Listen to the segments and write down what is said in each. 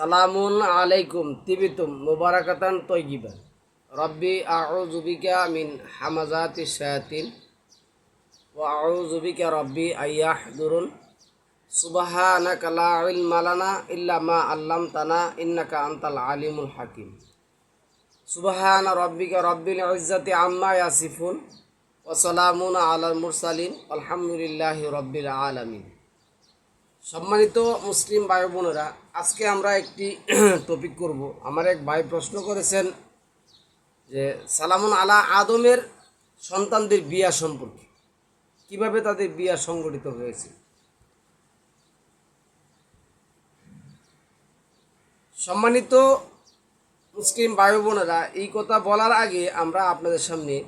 সালামুন আলাইকুম, তিবিতুম, মুবারাকাতান তৈগিবা রব্বি আউযুবিকা মিন হামাজাতি শায়াতিন, ওয়া আউযুবিকা রব্বি আইয়াহদুরুন। সুবহানাকা লা ইলমা লানা ইল্লা মা আল্লামতানা ইন্নাকা আনতাল আলিমুল হাকিম। সুবহান রব্বিকা রব্বিল ইজ্জাতি আম্মা ইয়াসিফুন, ওয়া সালামুন আলাল মুরসালিন আলহামদুলিল্লাহি রব্বিল আলামিন। সম্মানিত মুসলিম ভাই বোনেরা, আজকে আমরা একটি টপিক করব। আমার এক ভাই প্রশ্ন করেছেন যে, সালামুন আলা আদমের সন্তানদের বিয়া সম্পর্কে। কীভাবে তাদের বিয়া সংগঠিত হয়েছে? সম্মানিত মুসলিম ভাই বোনেরা, এই কথা বলার আগে আমরা আপনাদের সামনে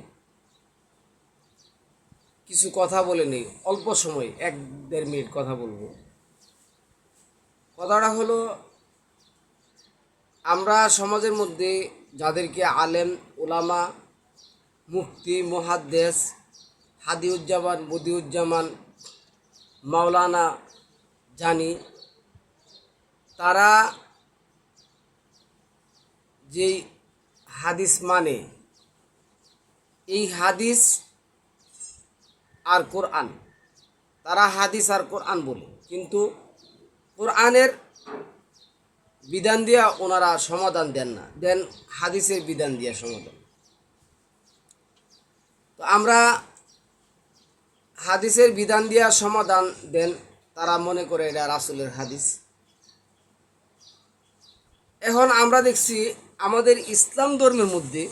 কিছু কথা বলে নিই। অল্প সময়, এক দেড় মিনিট কথা বলব। কথাটা হলো, আমরা সমাজের মধ্যে যাদেরকে আলেম ওলামা মুফতি মহাদ্দেশ হাদিউজ্জামান, বদিউজ্জামান, মাওলানা জানি, তারা যেই হাদিস মানে এই হাদিস আর কোরআন, তারা হাদিস আর কোরআন বলে। কিন্তু কোরআনের বিধান দিয়া ওনারা সমাধান দেন না। দেন হাদিসের বিধান দিয়া সমাধান। তো আমরা হাদিসের বিধান দিয়া সমাধান দেন, তারা মনে করে এটা রাসুলের হাদিস। এখন আমরা দেখছি আমাদের ইসলাম ধর্মের মধ্যে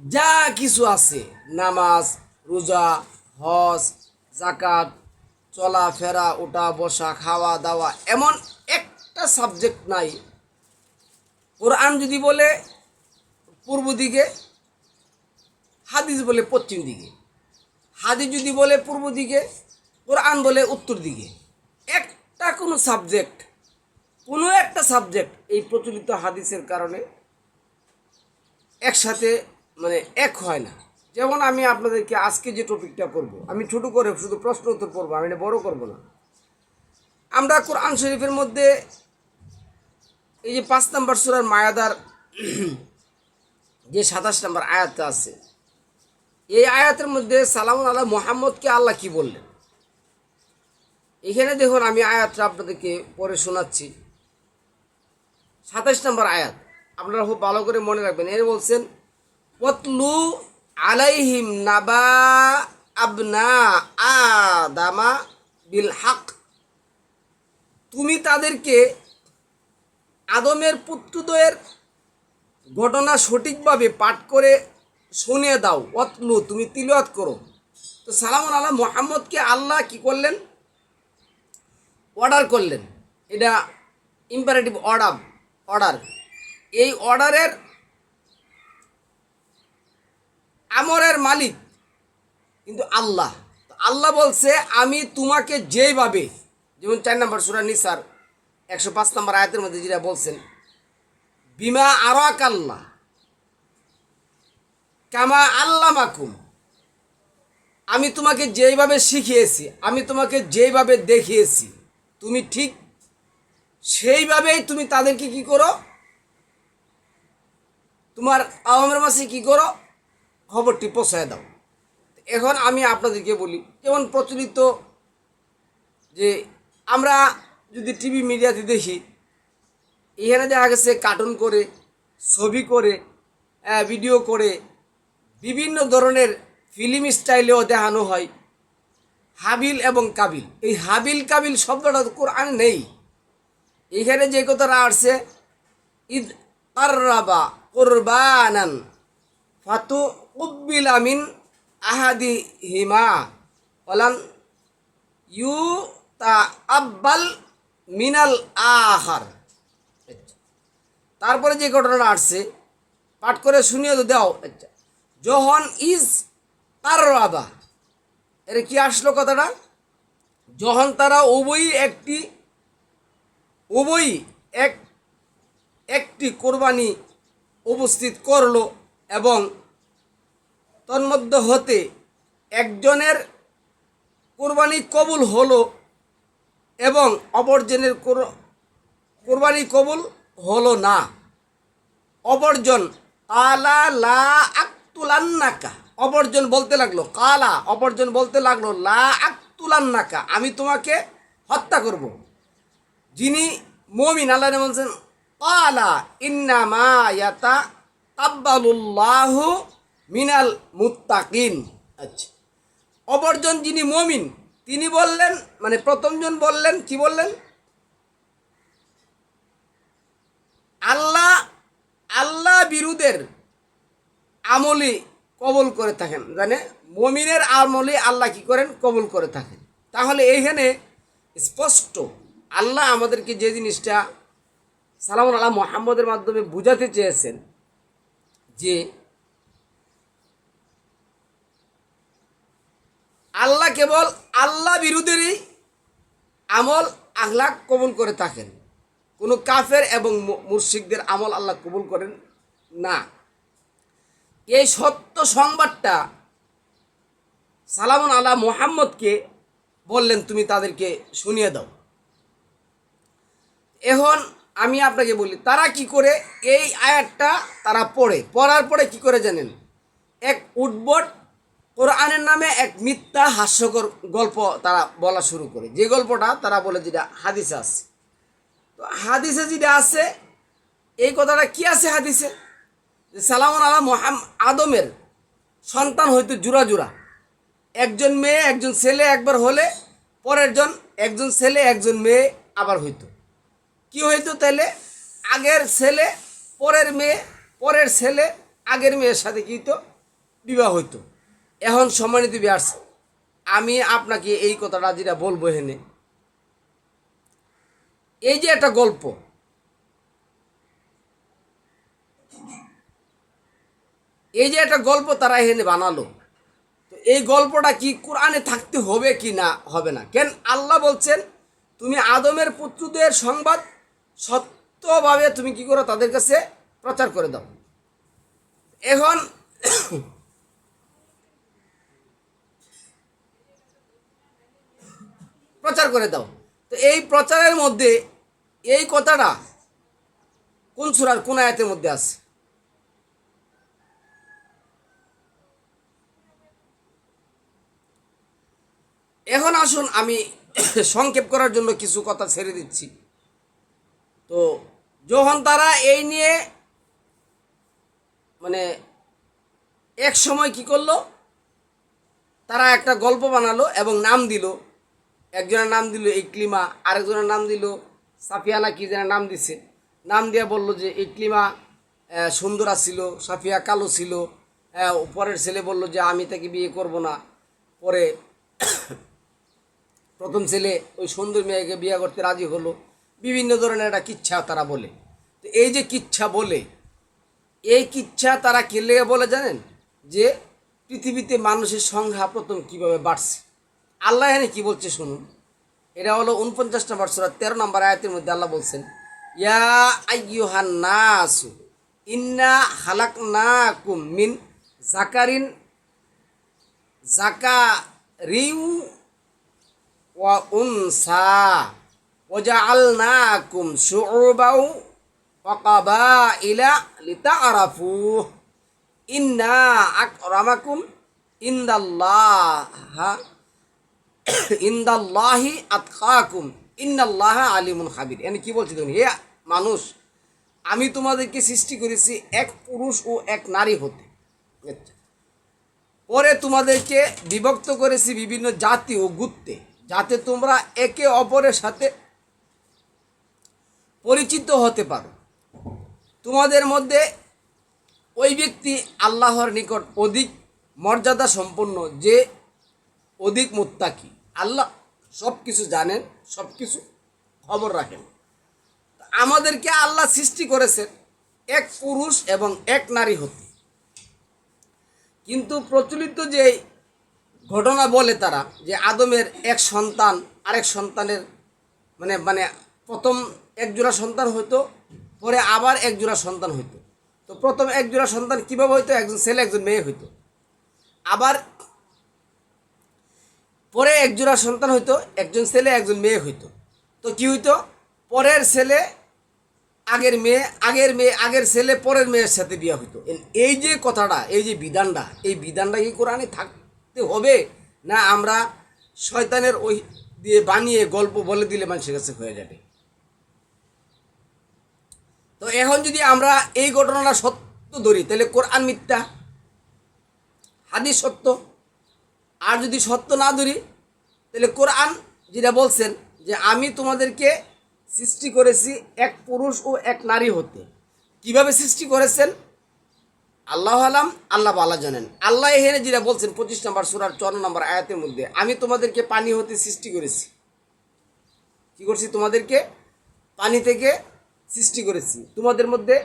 যা কিছু আছে, নামাজ, রোজা, হজ জাকাত চলাফেরা ওঠা বসা খাওয়া দাওয়া এমন একটা সাবজেক্ট নাই। কোরআন যদি বলে পূর্ব দিকে, হাদিস বলে পশ্চিম দিকে। হাদিস যদি বলে পূর্ব দিকে, কোরআন বলে উত্তর দিকে। একটা কোনো সাবজেক্ট কোনো একটা সাবজেক্ট এই প্রচলিত হাদিসের কারণে একসাথে মানে এক হয় না। যেমন আমি আপনাদেরকে আজকে যে টপিকটা করব, আমি ছোট করে শুধু প্রশ্ন উত্তর করব, আমি এটা বড় করব না। আমরা কোরআন শরীফের মধ্যে এই যে পাঁচ নম্বর সুরার মায়াদার যে সাতাশ নম্বর আয়াতটা আছে, এই আয়াতের মধ্যে সালাম আল্লাহ মোহাম্মদকে আল্লাহ কি বললেন? এখানে দেখুন আমি আয়াতটা আপনাদেরকে পরে শোনাচ্ছি। সাতাশ নম্বর আয়াত, আপনারা খুব ভালো করে মনে রাখবেন। এর বলছেন পতলু আলাইহিম নাবা আবনা আদামা বিল হক তুমি তাদেরকে আদমের পুত্রদ্বয়ের ঘটনা সঠিকভাবে পাঠ করে শুনিয়ে দাও। অতলু তুমি তিলওয়াত করো। তো সালাম আল্লাহ মোহাম্মদকে আল্লাহ কি করলেন? অর্ডার করলেন। এটা ইম্পারেটিভ অর্ডার অর্ডার এই অর্ডারের আমরের মালিক, কিন্তু আল্লাহ। আল্লাহ বলছে, আমি তোমাকে যেইভাবে যেমন চার নম্বর সুরা নিসার, একশো পাঁচ নম্বর আয়াতের মধ্যে যেটা বলছেন, বিমা আরাক আল্লাহ কামা আল্লাহ মাকুম আমি তোমাকে যেইভাবে শিখিয়েছি, আমি তোমাকে যেইভাবে দেখিয়েছি, তুমি ঠিক সেইভাবেই তুমি তাদেরকে কি করো? তোমার আওয়ামের মাসে কি করো? খবরটি পৌঁছায় দাও। এখন আমি আপনাদেরকে বলি, যেমন প্রচলিত যে আমরা যদি টিভি মিডিয়াতে দেখি, এখানে দেখা গেছে কার্টুন করে, ছবি করে ভিডিও করে, বিভিন্ন ধরনের ফিল্ম স্টাইলেও দেখানো হয়। হাবিল এবং কাবিল। এই হাবিল কাবিল শব্দটা কোরআন নেই। এখানে যে কথাটা আসছে ঈদ কার্রাবা কোরবানান ফাতু উব্বিল আমিন আহাদি হিমা ওলান ইউ তা আব্বাল মিনাল আহার তারপরে যে ঘটনাটা আসছে, পাঠ করে শুনিয়ে তো দাও। আচ্ছা। যখন ইজ কার্রাবা এর কি আসলো কথাটা? যখন তারা উভয়ই একটি, উভয়ই এক, একটি কোরবানি উপস্থিত করল এবং তন্মধ্য হতে একজনের কোরবানি কবুল হলো এবং অপরজনের কোর- কোরবানি কবুল হলো না। অপরজন আলা লা আক্তুলান্নাকা। অপরজন বলতে লাগল, কালা। অপরজন বলতে লাগল, লা আক্তুলান্নাকা, আমি তোমাকে হত্যা করব। যিনি মমিন, আল্লাহ বলছেন, কালা ইন্নামা ইয়াতা কাব্বালুল্লাহু মিনাল মুত্তাকিন। আচ্ছা। অপরজন যিনি মমিন তিনি বললেন মানে প্রথমজন বললেন কি বললেন? আল্লাহ আল্লাহ বিরুদের আমলি কবল করে থাকেন। জানে মমিনের আমলি আল্লাহ কি করেন? কবল করে থাকেন। তাহলে এইখানে স্পষ্ট আল্লাহ আমাদেরকে যে জিনিসটা সালাম আল্লাহ মোহাম্মদের মাধ্যমে বুঝাতে চেয়েছেন যে আল্লাহ কেবল আল্লাহ বিরুদ্ধেরই আমল আখলাক কবুল করে থাকেন। কোনো কাফের এবং মুর্শিকদের আমল আল্লাহ কবুল করেন না। এই সত্য সংবাদটা সালামন আল্লাহ মোহাম্মদকে বললেন, তুমি তাদেরকে শুনিয়ে দাও। এখন আমি আপনাকে বলি, তারা কি করে? এই আয়াতটা তারা পড়ে। পড়ার পরে কি করে জানেন? এক উদ্ভট কোরআনের নামে এক মিথ্যা হাস্যকর গল্প তারা বলা শুরু করে। যে গল্পটা তারা বলে যেটা হাদিসে আছে। তো হাদিসে যেটা আছে, এই কথাটা কি আছে হাদিসে? যে সালামন আলা মোহাম আদমের সন্তান হয়তো জোড়া জোড়া। একজন মেয়ে, একজন ছেলে একবার হলে পরের জন, একজন ছেলে, একজন মেয়ে আবার হইতো। কি হইতো তাহলে আগের ছেলে, পরের মেয়ে, পরের ছেলে, আগের মেয়ের সাথে কি হইতো? বিবাহ হইতো। এখন সম্মানিত বিয়ার্স আমি আপনাকে এই কথাটা যেটা বলব এখানে। এই যে একটা গল্প। এই যে একটা গল্প তারা এখানে বানালো। তো এই গল্পটা কি কোরআনে থাকতে হবে কি না, হবে না? কেন আল্লাহ বলছেন, তুমি আদমের পুত্রদের সংবাদ সত্যভাবে তুমি কি করো? তাদের কাছে প্রচার করে দাও। এখন প্রচার করে দাও। তো এই প্রচারের মধ্যে এই কথাটা কোন সুরার, কোন আয়াতের মধ্যে আছে? এখন আসুন আমি সংক্ষেপ করার জন্য কিছু কথা ছেড়ে দিচ্ছি। তো যখন তারা এই নিয়ে মানে এক সময় কি করল? তারা একটা গল্প বানালো এবং নাম দিল একজনের নাম দিল ইকলিমা আরেকজনের নাম দিল সাফিয়ানা কি যেন নাম দিছে। নাম দিয়ে বলল যে ইকলিমা আহ, সুন্দরা ছিল সাফিয়া কালো ছিল পরের ছেলে বলল যে আমি তাকে বিয়ে করব না। পরে প্রথম ছেলে ওই সুন্দর মেয়েকে বিয়ে করতে রাজি হলো। বিভিন্ন ধরনের একটা কিচ্ছা তারা বলে। তো এই যে কিচ্ছা বলে এই কিচ্ছা তারা কে লেগে বলে জানেন? যে পৃথিবীতে মানুষের সংখ্যা প্রথম কীভাবে বাড়ছে? আল্লাহ এখানে কি বলছে শুনুন? এটা হলো উনপঞ্চাশ নম্বর সুরা, তেরো নম্বর আয়াতের মধ্যে আল্লাহ বলছেন, ইয়া আইয়ুহান নাসু, ইন্না হালাকনাকুম মিন জাকারিন, জাকারিউ ওয়া উনসা ওয়াজআলনাকুম শুউবাও ওয়া কাবাইলা লিতাআরাফু, ইন্না আক আকরামাকুম ইনদাল্লাহা ইন্দাল্লাহি আতকাকুম, ইন্নাল্লাহা আলিমুন খাবির। এনে কি বলছি তুমি? হে মানুষ, আমি তোমাদেরকে সৃষ্টি করেছি এক পুরুষ ও এক নারী হতে। আচ্ছা। পরে তোমাদেরকে বিভক্ত করেছি বিভিন্ন জাতি ও গুত্তে যাতে তোমরা একে অপরের সাথে পরিচিত হতে পারো। তোমাদের মধ্যে ওই ব্যক্তি আল্লাহর নিকট অধিক মর্যাদা সম্পন্ন যে অধিক মুত্তাকি। আল্লাহ সব কিছু জানেন সব কিছু খবর রাখেন। আমাদেরকে আল্লাহ সৃষ্টি করেছেন এক পুরুষ এবং এক নারী হতে। কিন্তু প্রচলিত যে ঘটনা বলে তারা যে আদমের এক সন্তান, আরেক সন্তানের মানে মানে প্রথম এক জোড়া সন্তান হইতো, পরে আবার এক জোড়া সন্তান হইতো। তো প্রথম এক জোড়া সন্তান কীভাবে হইতো? একজন ছেলে, একজন মেয়ে হইতো। আবার পরে এক জোড়া সন্তান হইতো, একজন ছেলে, একজন মেয়ে হইতো। তো কি হইতো? পরের ছেলে আগের মেয়ে আগের মেয়ে, আগের ছেলে, পরের মেয়ের সাথে বিয়ে হইতো। এই যে কথাটা, এই যে বিধানটা, এই বিধানটা কি কোরআনে থাকতে হবে? না আমরা শয়তানের ওই দিয়ে বানিয়ে গল্প বলে দিলে মানুষের কাছে হয়ে যাবে? তো এখন যদি আমরা এই ঘটনাটা সত্য ধরি, তাহলে কোরআন মিথ্যা, হাদিস সত্য। আর যদি সত্য না ধরি, তাহলে কোরআন যেটা বলছেন যে আমি তোমাদেরকে সৃষ্টি করেছি এক পুরুষ ও এক নারী হতে। কীভাবে সৃষ্টি করেছেন? আল্লাহ আলাম, আল্লাহ বালা জানেন। আল্লাহ এখানে যেটা বলছেন পঁচিশ নম্বর সুরার চন্ন নম্বর আয়াতের মধ্যে, আমি তোমাদেরকে পানি হতে সৃষ্টি করেছি। কি করছি তোমাদেরকে? পানি থেকে সৃষ্টি করেছি। তোমাদের মধ্যে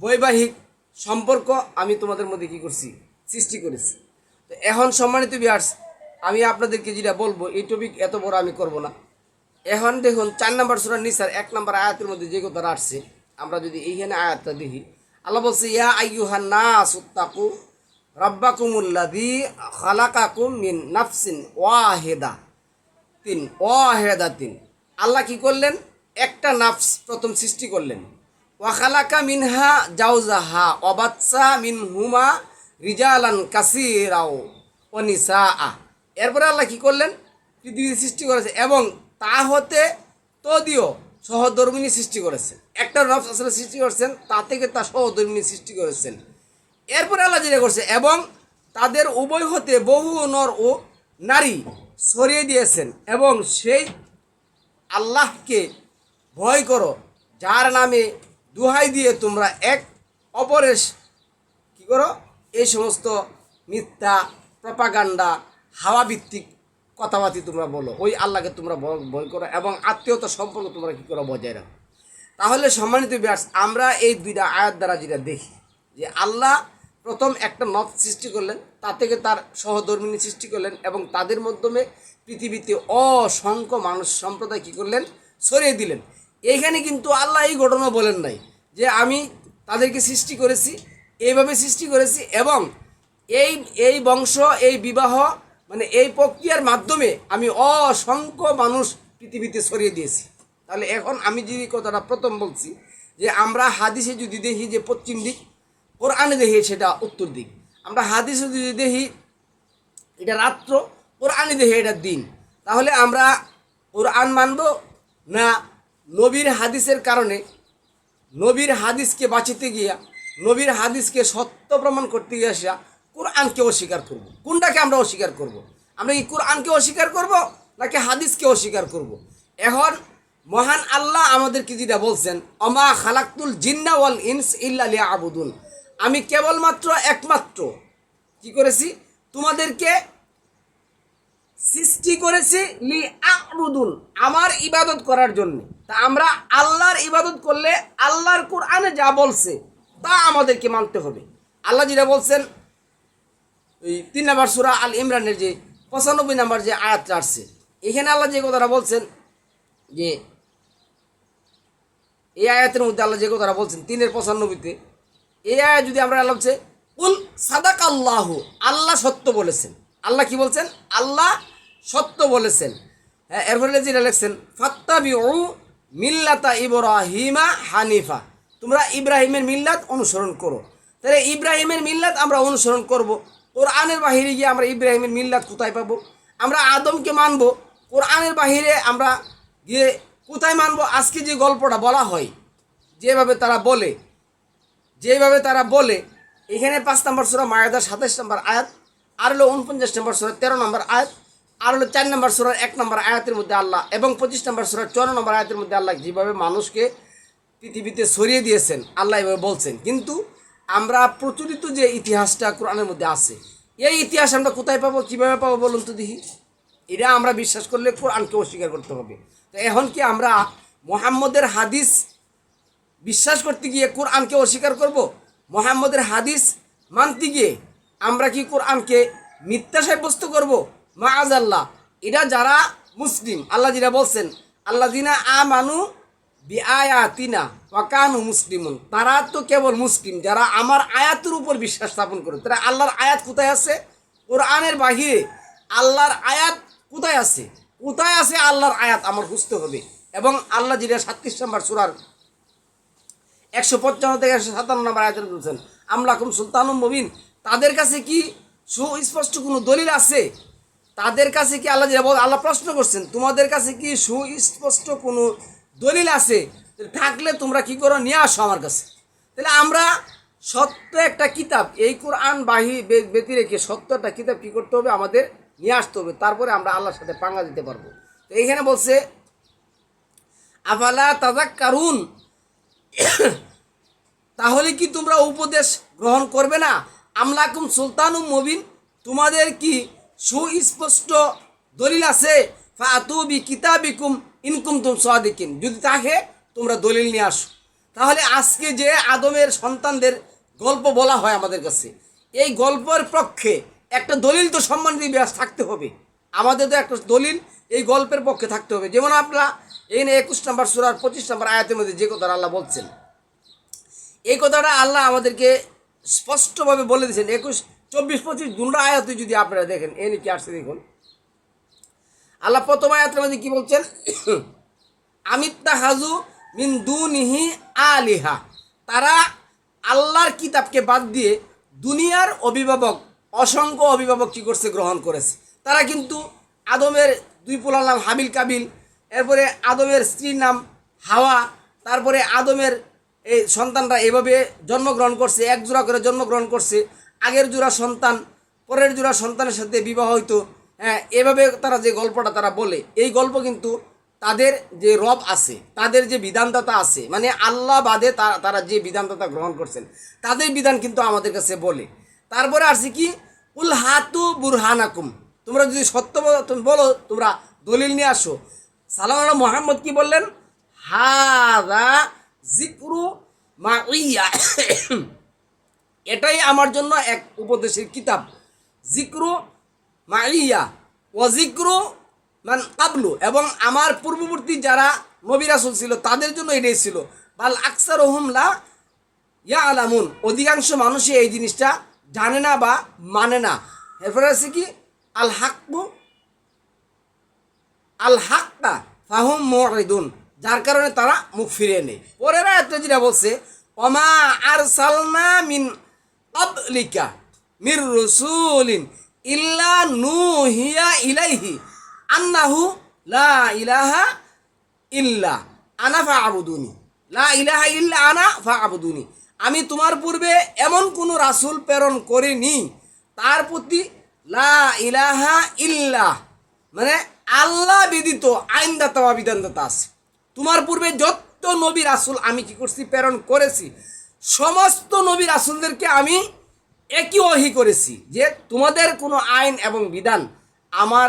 বৈবাহিক সম্পর্ক আমি তোমাদের মধ্যে কি করছি? সৃষ্টি করেছি। তো এখন সম্মানিত বিয়ার্স আমি আপনাদেরকে যেটা বলব, এই টপিক এত বড় আমি করব না। এখন দেখুন, চার নম্বর সুরার নিসার, এক নম্বর আয়াতের মধ্যে যে কথাটা আসছে, আমরা যদি এইখানে আয়াতটা দেখি, আল্লাহ বলছে, ইয়া আইয়ুহান নাস উত্তাকু রাব্বাকুমুল্লাযী খালাকাকুম মিন নাফসিন ওয়াহিদা তিন ওয়াহেদা তিন আল্লাহ কি করলেন? একটা নাফস প্রথম সৃষ্টি করলেন। ওয়াখালাকা মিনহা জাউজাহা অবাচ্চা মিন হুমা রিজালান কাসিরাও অনিসা আ এরপরে আল্লাহ কী করলেন? পৃথিবী সৃষ্টি করেছে এবং তা হতে তদিও সহধর্মিনী সৃষ্টি করেছেন। একটা নফস আসলে সৃষ্টি করেছেন, তা থেকে তা সহধর্মিনী সৃষ্টি করেছেন। এরপরে আল্লাহ যেটা করছে, এবং তাদের উভয় হতে বহু নর ও নারী সরিয়ে দিয়েছেন, এবং সেই আল্লাহকে ভয় করো, যার নামে দুহাই দিয়ে তোমরা এক অপরেশ কি করো? এই সমস্ত মিথ্যা প্রপাগান্ডা হাওয়া ভিত্তিক কথাবার্তি তোমরা বলো। ওই আল্লাহকে তোমরা ভয় করো এবং আত্মীয়তা সম্পর্ক তোমরা কী করো, বজায় রাখো। তাহলে সম্মানিত ব্যাস আমরা এই দুইটা আয়াত দ্বারা যেটা দেখি, যে আল্লাহ প্রথম একটা নথ সৃষ্টি করলেন তা থেকে তার সহধর্মিনী সৃষ্টি করলেন এবং তাদের মাধ্যমে পৃথিবীতে অসংখ্য মানুষ সম্প্রদায় কী করলেন সরিয়ে দিলেন। এইখানে কিন্তু আল্লাহ এই ঘটনা বলেন নাই, যে আমি তাদেরকে সৃষ্টি করেছি এইভাবে সৃষ্টি করেছি এবং এই এই বংশ, এই বিবাহ মানে এই প্রক্রিয়ার মাধ্যমে আমি অসংখ্য মানুষ পৃথিবীতে ছড়িয়ে দিয়েছি। তাহলে এখন আমি যে কথাটা প্রথম বলছি, যে আমরা হাদিসে যদি দেখি যে পশ্চিম দিক, কোরআনে দেখি সেটা উত্তর দিক। আমরা হাদিসে যদি দেখি এটা রাত্র, কোরআনে দেখি এটা দিন। তাহলে আমরা কোরআন মানব না নবীর হাদিসের কারণে নবীর হাদিসকে বাঁচিতে গিয়া নবীর হাদিসকে সত্য প্রমাণ করতে গিয়ে আসা কোরআনকে অস্বীকার করব। কোনটাকে আমরা অস্বীকার করব? আমরা কি কোরআনকে অস্বীকার করব নাকি হাদিসকে অস্বীকার করব? এখন মহান আল্লাহ আমাদেরকে যেটা বলছেন, অমা খালাক্তুল জিন্না ওয়াল ইনস ইল্লা লিয়া আবুদুন আমি কেবলমাত্র একমাত্র কি করেছি? তোমাদেরকে সৃষ্টি করেছি লি আবুদুন আমার ইবাদত করার জন্য। তা আমরা আল্লাহর ইবাদত করলে আল্লাহর কোরআনে যা বলছে তা আমাদেরকে মানতে হবে। আল্লাহ যেটা বলছেন ওই তিন নম্বর সুরা আল ইমরানের যে পঁচানব্বই নম্বর যে আয়াতটা আসছে, এখানে আল্লাহ যে কথাটা বলছেন যে, এই আয়াতের মধ্যে আল্লাহ যে কথাটা বলছেন তিনের পঁচানব্বইতে, এই আয়াত যদি আমরা আল্লাহ হচ্ছে উল সাদাক আল্লাহ আল্লাহ সত্য বলেছেন। আল্লাহ কি বলছেন? আল্লাহ সত্য বলেছেন। হ্যাঁ এরপরে যেটা লিখছেন ফাত্তাবি ও মিল্লাতা ইব্রাহিমা হানিফা তোমরা ইব্রাহিমের মিল্লাত অনুসরণ করো। তাহলে ইব্রাহিমের মিল্লাত আমরা অনুসরণ করব। কোরআনের বাহিরে গিয়ে আমরা ইব্রাহিমের মিল্লাত কোথায় পাবো? আমরা আদমকে মানব। কোরআনের বাহিরে আমরা গিয়ে কোথায় মানব? আজকে যে গল্পটা বলা হয়, যেভাবে তারা বলে, যেভাবে তারা বলে, এখানে পাঁচ নম্বর সুরা মায়াদার সাতাশ নম্বর আয়াত, আর হলো উনপঞ্চাশ নম্বর সুরা তেরো নম্বর আয়াত, আর হলো চার নম্বর সুরার এক নম্বর আয়াতের মধ্যে আল্লাহ এবং পঁচিশ নম্বর সুরার চুয়ান্ন নম্বর আয়াতের মধ্যে আল্লাহ যেভাবে মানুষকে পৃথিবীতে ছড়িয়ে দিয়েছেন, আল্লাহ এভাবে বলছেন। কিন্তু আমরা প্রচলিত যে ইতিহাসটা কোরআনের মধ্যে আছে, এই ইতিহাস আমরা কোথায় পাবো, কীভাবে পাবো বলুন তো দেখি? এটা আমরা বিশ্বাস করলে কোরআনকে অস্বীকার করতে হবে। তো এখন কি আমরা মোহাম্মদের হাদিস বিশ্বাস করতে গিয়ে কোরআনকে অস্বীকার করব? মোহাম্মদের হাদিস মানতে গিয়ে আমরা কি কোরআনকে মিথ্যা সাব্যস্ত করব? মাআজ আল্লাহ এটা যারা মুসলিম, আল্লাহ যেটা বলছেন আল্লাহ দিনা আ মানু মুসলিমুন। তারা তো কেবল মুসলিম, যারা আমার আয়াতের উপর বিশ্বাস স্থাপন করে। তারা আল্লাহর আয়াত কোথায় আছে? কোরআনের বাহিরে। আল্লাহর আয়াত কোথায় আছে? কোথায় আছে আল্লাহর আয়াত আমার বুঝতে হবে। এবং আল্লাহ যেটা সাতত্রিশ নম্বর সুরার একশো পঞ্চান্ন থেকে একশো সাতান্ন নম্বর আয়তন বলছেন আমলাকুম সুলতানুম মবিন। তাদের কাছে কি সুস্পষ্ট কোনো দলিল আছে? তাদের কাছে কি আল্লাহ আল্লাহ প্রশ্ন করছেন, তোমাদের কাছে কি সুস্পষ্ট কোনো দলিল আছে থাকলে তোমরা কি করো, নিয়ে আসো আমার কাছে। তাহলে আমরা সত্য একটা কিতাব, এই কোরআন বাহি ব্যতি রেখে সত্য একটা কিতাব কি করতে হবে, আমাদের নিয়ে আসতে হবে। তারপরে আমরা আল্লাহর সাথে পাঙ্গা দিতে পারব। তো এইখানে বলছে, আফালা তাজাক কারুন তাহলে কি তোমরা উপদেশ গ্রহণ করবে না? আমলাকুম সুলতানুম মবিন, তোমাদের কি সুস্পষ্ট দলিল আছে? ফাতুবি কিতাবিকুম ইনকুম তুম সাদিকিন। যদি থাকে তোমরা দলিল নিয়ে আসো। তাহলে আজকে যে আদমের সন্তানদের গল্প বলা হয় আমাদের কাছে, এই গল্পের পক্ষে একটা দলিল তো সম্মানিত ব্যাস থাকতে হবে। আমাদের তো একটা দলিল এই গল্পের পক্ষে থাকতে হবে। যেমন আপনারা এখানে একুশ নম্বর সুরার পঁচিশ নম্বর আয়াতের মধ্যে যে কথাটা আল্লাহ বলছেন, এই কথাটা আল্লাহ আমাদেরকে স্পষ্টভাবে বলে দিয়েছেন। একুশ, চব্বিশ, পঁচিশ, দুটা আয়াতে যদি আপনারা দেখেন, এ কি আসছে দেখুন। আল্লাহ প্রথম আয়াতের মধ্যে কি বলছেন? আমিত্তা হাজু মিন দুনিহি আলিহা। তারা আল্লাহর কিতাবকে বাদ দিয়ে দুনিয়ার অভিভাবক, অসংখ্য অভিভাবক কি করছে, গ্রহণ করেছে। তারা কিন্তু আদমের দুই পোলার নাম হাবিল কাবিল, এরপরে আদমের স্ত্রীর নাম হাওয়া, তারপরে আদমের এই সন্তানরা এভাবে জন্মগ্রহণ করছে, এক জোড়া করে জন্মগ্রহণ করছে। আগের জোড়া সন্তান, পরের জোড়া সন্তানের সাথে বিবাহ হইতো। এভাবে তারা যে গল্পটা তারা বলে, এই গল্প কিন্তু তাদের যে রব আছে, তাদের যে বিধানদাতা আছে মানে আল্লাহ বাদে তারা যে বিধানদাতা গ্রহণ করছেন, তাদের বিধান কিন্তু আমাদের কাছে বলে। তারপরে আসছে কি? উল হাতু বুরহানাকুম। তোমরা যদি সত্য বলো, তুমি বলো, তোমরা দলিল নিয়ে আসো। সালাম মোহাম্মদ কি বললেন? হাদা জিক্রু মা ইয়া এটাই আমার জন্য এক উপদেশের কিতাব। জিক্রু মাইয়া ও মান কাবলু এবং আমার পূর্ববর্তী যারা নবী রাসূল ছিল, তাদের জন্য এটাই ছিল। বাল আকসার লা ইয়া আলামুন অধিকাংশ মানুষই এই জিনিসটা জানে না বা মানে না। এরপরে আছে কি? আল হাকবু আল হাক্কা ফাহুম মুরিদুন যার কারণে তারা মুখ ফিরিয়ে নেই পরের আয়াতে যেটা বলছে অমা আর সালনা মিন আবলিকা মির রসুলিন ইল্লা নুহিয়া ইলাইহি আন্নাহু লা ইলাহা ইল্লা আনা ফা আবুদুনি লা ইলাহা ইল্লা আনা ফা আবুদুনি আমি তোমার পূর্বে এমন কোনো রাসূল প্রেরণ করিনি। তার প্রতি লা ইলাহা ইল্লা মানে আল্লাহ বিদিত আইনদাতা বা বিধানদাতা আছে। তোমার পূর্বে যত নবী রাসূল আমি কি করছি, প্রেরণ করেছি, সমস্ত নবী রাসূলদেরকে আমি একই ওহি করেছি যে তোমাদের কোনো আইন এবং বিধান আমার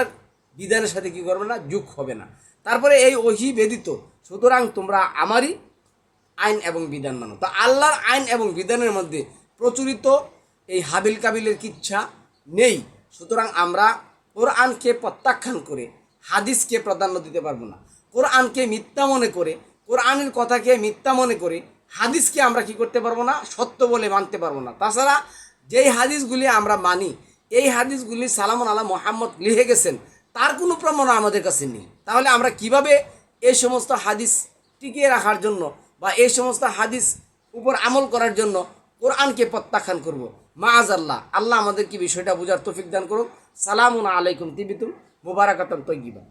বিধানের সাথে কি করবে না, যুগ হবে না। তারপরে এই ওহি বেদিত সুতরাং তোমরা আমারই আইন এবং বিধান মানো। তো আল্লাহর আইন এবং বিধানের মধ্যে প্রচলিত এই হাবিল কাবিলের কিচ্ছা নেই। সুতরাং আমরা কোরআনকে প্রত্যাখ্যান করে, হাদিসকে প্রাধান্য দিতে পারব না। কোরআনকে মিথ্যা মনে করে, কোরআনের কথাকে মিথ্যা মনে করে, হাদিসকে আমরা কি করতে পারব না, সত্য বলে মানতে পারব না। তাছাড়া যেই হাদিসগুলি আমরা মানি, এই হাদিসগুলি সালামন আলা মোহাম্মদ লিখে গেছেন, তার কোনো প্রমাণ আমাদের কাছে নেই। তাহলে আমরা কীভাবে এই সমস্ত হাদিস টিকিয়ে রাখার জন্য বা এই সমস্ত হাদিস উপর আমল করার জন্য কোরআনকে প্রত্যাখ্যান করব? মাআজ আল্লাহ আল্লাহ আমাদের কি বিষয়টা বোঝার তৌফিক দান করুক। সালামুন আলাইকুম তিবিতুম মুবারাকাতান তৈগিবা